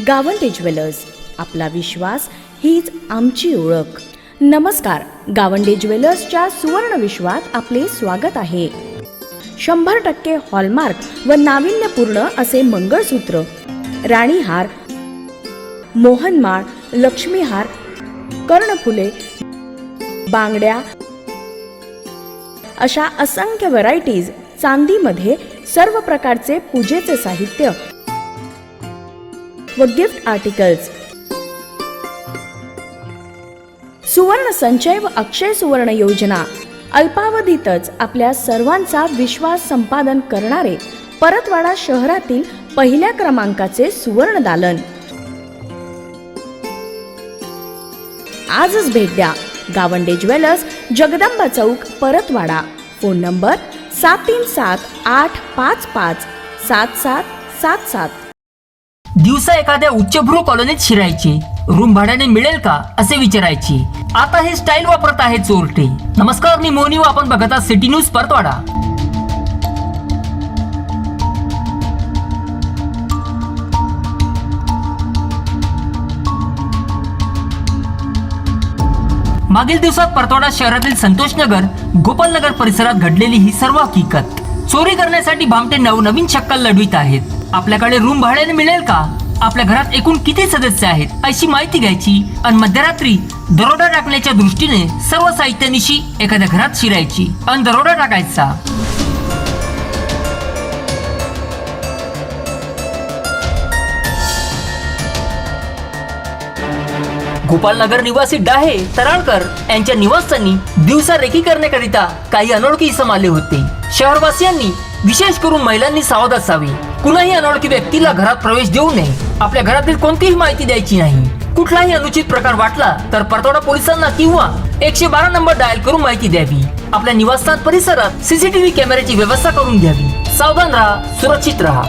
Gawande jewellers आपला विश्वास हीच आमची ओळख. नमस्कार गावंडे ज्वेलर्सच्या सुवर्ण विश्वात आपले स्वागत आहे. शंभर टक्के हॉलमार्क व नाविन्यपूर्ण असे मंगळसूत्र. राणीहार मोहनमाळ लक्ष्मीहार कर्णफुले बांगड्या अशा असंख्य व्हरायटीज चांदीमध्ये सर्व प्रकारचे पूजेचे साहित्य व गिफ्ट आर्टिकल्स सुवर्ण संचय व अक्षय सुवर्ण योजना. अल्पावधीतच आपल्या सर्वांचा विश्वास संपादन करणारे परतवाडा शहरातील पहिल्या क्रमांकाचे सुवर्ण दालन. आजच भेट द्या. Gawande jewellers Jagdamba Chowk Paratwada. Phone number सात तीन सात आठ पाच पाच सात सात सात सात. दिवसा एखाद्या उच्चभ्रू कॉलनीत शिरायचे. रूम भाड्याने मिळेल का? असे विचारायचे. आता हे स्टाईल वापरत आहे चोरटे. नमस्कार मी मोनी व आपण बघत आहात सिटी न्यूज परतवाडा. मागील दिवसात परतवाडा शहरातील संतोषनगर गोपालनगर परिसरात घडलेली ही सर्व हकीकत. चोरी करण्यासाठी भामटे नवनवीन शक्कल लढवित आहेत. आपल्याकडे रूम भाड्याने मिळेल का? आपल्या घरात एकूण किती सदस्य आहेत? अशी माहिती घ्यायची आणि मध्यरात्री दरोडा टाकण्याच्या दृष्टीने सर्व साहित्यानिशी एखाद्या घरात शिरायची. आणि दरोडा टाकायचा. गोपालनगर निवासी डाहे तराळकर यांच्या निवासस्थानी दिवसा रेखी करण्याकरिता काही अनोळखी इसम आले होते. शहरवासियांनी विशेष करून महिलांनी सावध असावे. कुणाही अनोळखी व्यक्तीला घरात प्रवेश देऊ नये. आपल्या घरातील कोणतीही माहिती द्यायची नाही. कुठलाही अनुचित प्रकार वाटला तर परतवाडा पोलिसांना किंवा एकशे बारा नंबर डायल करून माहिती द्यावी. आपल्या निवासस्थान परिसरात सीसीटीव्ही कॅमेऱ्याची व्यवस्था करून घ्यावी. सावधान राहा सुरक्षित राहा.